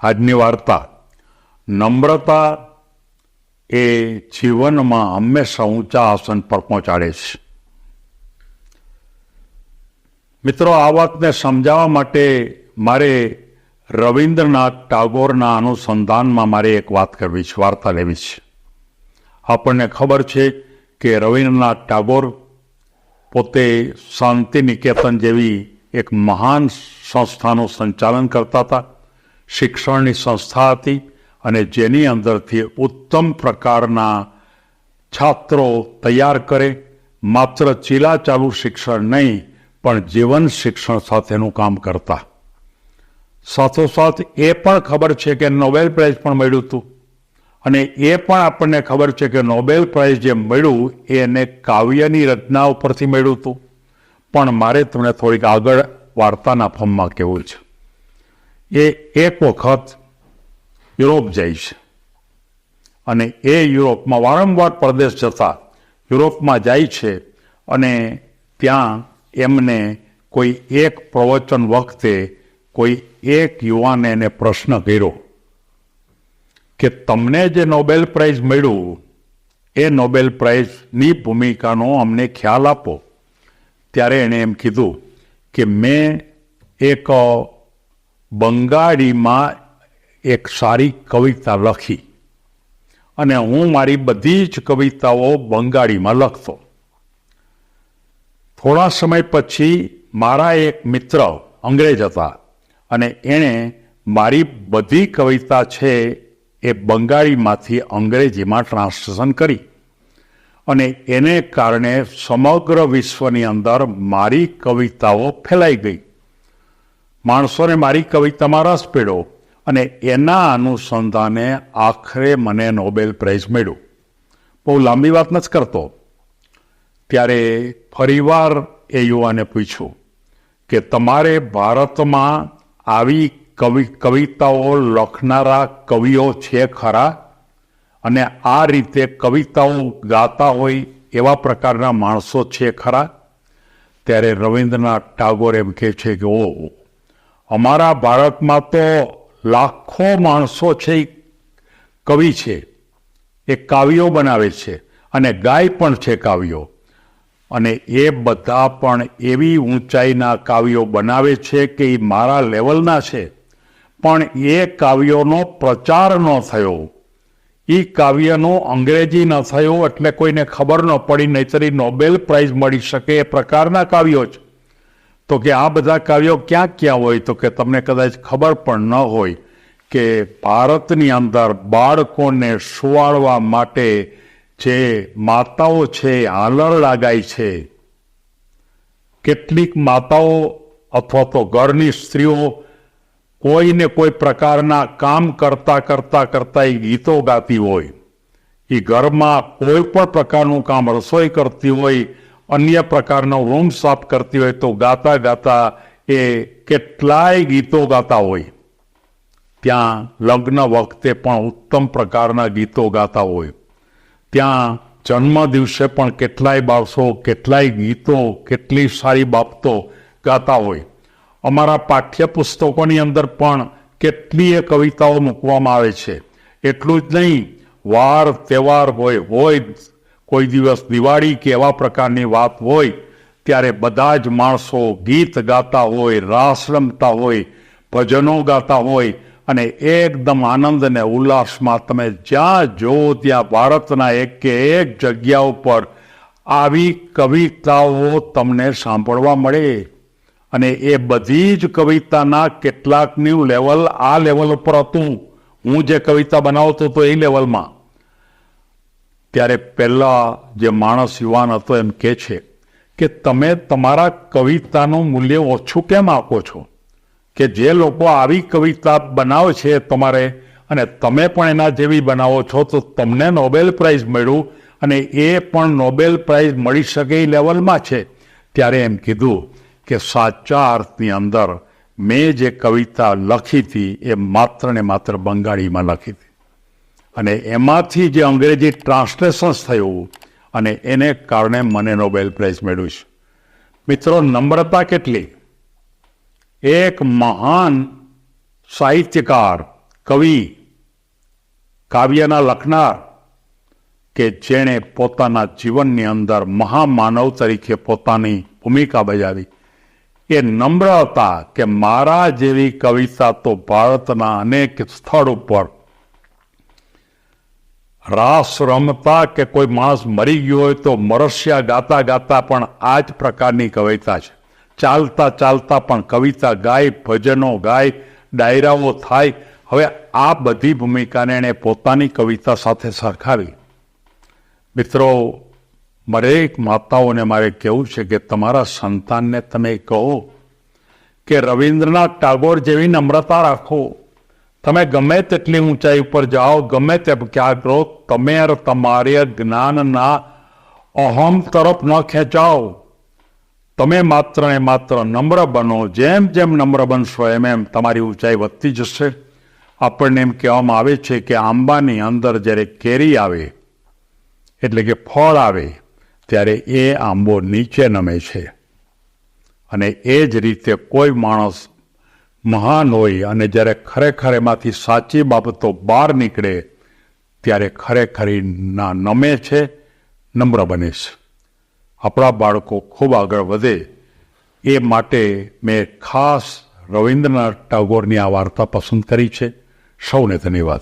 આજની વાર્તા, નમ્રતા એ જીવનમાં હંમેશા ઊંચા આસન પર પહોંચાડે છે. મિત્રો, આ વાતને સમજાવવા માટે મારે રવિન્દ્રનાથ ટાગોરના અનુસંધાનમાં મારે એક વાત કરવી છે, વાર્તા લેવી છે. આપણને ખબર છે કે રવિન્દ્રનાથ ટાગોર પોતે શાંતિ નિકેતન જેવી એક મહાન સંસ્થાનું સંચાલન કરતા હતા. શિક્ષણની સંસ્થા હતી અને જેની અંદરથી ઉત્તમ પ્રકારના છાત્રો તૈયાર કરે, માત્ર ચીલાચાલુ શિક્ષણ નહીં, પણ જીવન શિક્ષણ સાથેનું કામ કરતા. સાથોસાથ એ પણ ખબર છે કે નોબેલ પ્રાઇઝ પણ મળ્યું હતું. અને એ પણ આપણને ખબર છે કે નોબેલ પ્રાઇઝ જે મળ્યું એને કાવ્યની રચના ઉપરથી મળ્યું હતું. પણ મારે તમને થોડીક આગળ વાર્તાના ફોર્મમાં કહેવું છે. એ એક વખત યુરોપ છે. અને એ યુરોપમાં વારંવાર પ્રદેશ જતા યુરોપમાં જાય છે અને ત્યાં એમને કોઈ એક પ્રવચન વખતે કોઈ એક યુવાને એને પ્રશ્ન કર્યો કે તમને જે નોબેલ પ્રાઇઝ મળ્યું, એ નોબેલ પ્રાઇઝની ભૂમિકાનો અમને ખ્યાલ આપો. ત્યારે એણે એમ કીધું કે મેં એક બંગાળીમાં એક સારી કવિતા લખી. અને હું મારી બધી જ કવિતાઓ બંગાળીમાં લખતો. થોડા સમય પછી મારા એક મિત્ર અંગ્રેજ હતા અને એણે મારી બધી કવિતા છે એ બંગાળીમાંથી અંગ્રેજીમાં ટ્રાન્સલેશન કરી. અને એને કારણે સમગ્ર વિશ્વની અંદર મારી કવિતાઓ ફેલાઈ ગઈ. માણસોને મારી કવિતામાં રસ પડ્યો અને એના અનુસંધાને આખરે મને નોબેલ પ્રાઇઝ મળ્યું. બહુ લાંબી વાત નથી કરતો. ત્યારે ફરીવાર એ યુવાને પૂછ્યું કે તમારે ભારતમાં આવી કવિ કવિતાઓ લખનારા કવિઓ છે ખરા? અને આ રીતે કવિતાઓ ગાતા હોય એવા પ્રકારના માણસો છે ખરા? ત્યારે રવિન્દ્રનાથ ટાગોર એમ કહે છે કે ઓ અમારા ભારતમાં તો લાખો માણસો છે એ કવિ છે એ કાવ્યો બનાવે છે અને ગાય પણ છે કાવ્યો. અને એ બધા પણ એવી ઊંચાઈના કાવ્યો બનાવે છે કે એ મારા લેવલના છે. પણ એ કાવ્યોનો પ્રચાર ન થયો. એ કાવ્યનો અંગ્રેજી ન થયો એટલે કોઈને ખબર ન પડી, નહીતર નોબેલ પ્રાઇઝ મળી શકે એ પ્રકારના કાવ્યો છે તો કે આ બધા કાવ્યો ક્યાં ક્યાં હોય તો કે તમને કદાચ ખબર પણ ન હોય કે ભારતની અંદર બાળકોને સુવાડવા માટે જે માતાઓ છે આલર લાગાય છે, કેટલીક માતાઓ અથવા તો ઘરની સ્ત્રીઓ કોઈને કોઈ પ્રકારના કામ કરતા કરતા કરતા એ ગીતો ગાતી હોય, એ ઘરમાં કોઈ પણ પ્રકારનું કામ રસોઈ કરતી હોય અન્ય પ્રકારનો રૂમ સાફ કરતી હોય તો ગાતા ગાતા એ કેટલાય ગીતો ગાતા હોય. ત્યાં લગ્ન વખતે પણ ઉત્તમ પ્રકારના ગીતો ગાતા હોય. ત્યાં જન્મ દિવસે પણ કેટલાય બાળસો કેટલાય ગીતો, કેટલી સારી બાબતો ગાતા હોય. અમારા પાઠ્યપુસ્તકોની અંદર પણ કેટલીય કવિતાઓ મૂકવામાં આવે છે. એટલું જ નહીં વાર તહેવાર હોય હોય કોઈ દિવસ દિવાળી કે એવા પ્રકારની વાત હોય, ત્યારે બધા જ માણસો ગીત ગાતા હોય, રાસ રમતા હોય, ભજનો ગાતા હોય, અને એકદમ આનંદ અને ઉલ્લાસમાં તમે જ્યાં જો ત્યાં ભારતના એક કે એક જગ્યા ઉપર આવી કવિતાઓ તમને સાંભળવા મળે. અને એ બધી જ કવિતાના કેટલાકનું લેવલ આ લેવલ ઉપર હતું. હું જે કવિતા બનાવતો હતો એ લેવલમાં ત્યારે પહેલાં જે માણસ યુવાન હતો એમ કે છે કે તમે તમારા કવિતાનું મૂલ્ય ઓછું કેમ આપો છો? કે જે લોકો આવી કવિતા બનાવે છે તમારે અને તમે પણ એના જેવી બનાવો છો, તો તમને નોબેલ પ્રાઇઝ મળ્યું અને એ પણ નોબેલ પ્રાઇઝ મળી શકે એ લેવલમાં છે. ત્યારે એમ કીધું કે સાચા અર્થની અંદર મેં જે કવિતા લખી હતી એ માત્ર ને માત્ર બંગાળીમાં લખી હતી. અને એમાંથી જે અંગ્રેજી ટ્રાન્સલેશન્સ થયું અને એને કારણે મને નોબેલ પ્રાઇઝ મેળવ્યું છે. મિત્રો, નમ્રતા કેટલી? એક મહાન સાહિત્યકાર, કવિ, કાવ્યના લખનાર કે જેણે પોતાના જીવનની અંદર મહામાનવ તરીકે પોતાની ભૂમિકા બજાવી. એ નમ્ર હતા કે મારા જેવી કવિતા તો ભારતના અનેક સ્થળ ઉપર રાસ રમતા કે કોઈ માણસ મરી ગયો હોય તો મરસ્યા ગાતા ગાતા પણ આ જ પ્રકારની કવિતા છે. ચાલતા ચાલતા પણ કવિતા ગાય, ભજનો ગાય, ડાયરાઓ થાય. હવે આ બધી ભૂમિકાને એણે પોતાની કવિતા સાથે સરખાવી. મિત્રો દરેક માતાઓને મારે કહેવું છે કે તમારા સંતાનને તમે કહો કે રવિન્દ્રનાથ ટાગોર જેવી નમ્રતા રાખો. તમે ગમે તેટલી ઊંચાઈ ઉપર જાઓ, ગમે તે ક્યાં કરો તમે તમારે જ્ઞાનના અહમ તરફ ન ખેંચાઓ. તમે માત્ર ને માત્ર નમ્ર બનો, જેમ જેમ નમ્ર બનશો, એમ એમ તમારી ઊંચાઈ વધતી જશે. આપણને એમ કહેવામાં આવે છે કે આંબાની અંદર જ્યારે કેરી આવે, એટલે કે ફળ આવે, ત્યારે એ આંબો નીચે નમે છે. અને એ જ રીતે કોઈ માણસ મહાન હોય અને જ્યારે ખરેખર એમાંથી સાચી બાબતો બહાર નીકળે, ત્યારે ખરેખર ના નમે છે, નમ્ર બને છે. આપણા બાળકો ખૂબ આગળ વધે. એ માટે મેં ખાસ રવિન્દ્રનાથ ટાગોરની આ વાર્તા પસંદ કરી છે. સૌને ધન્યવાદ.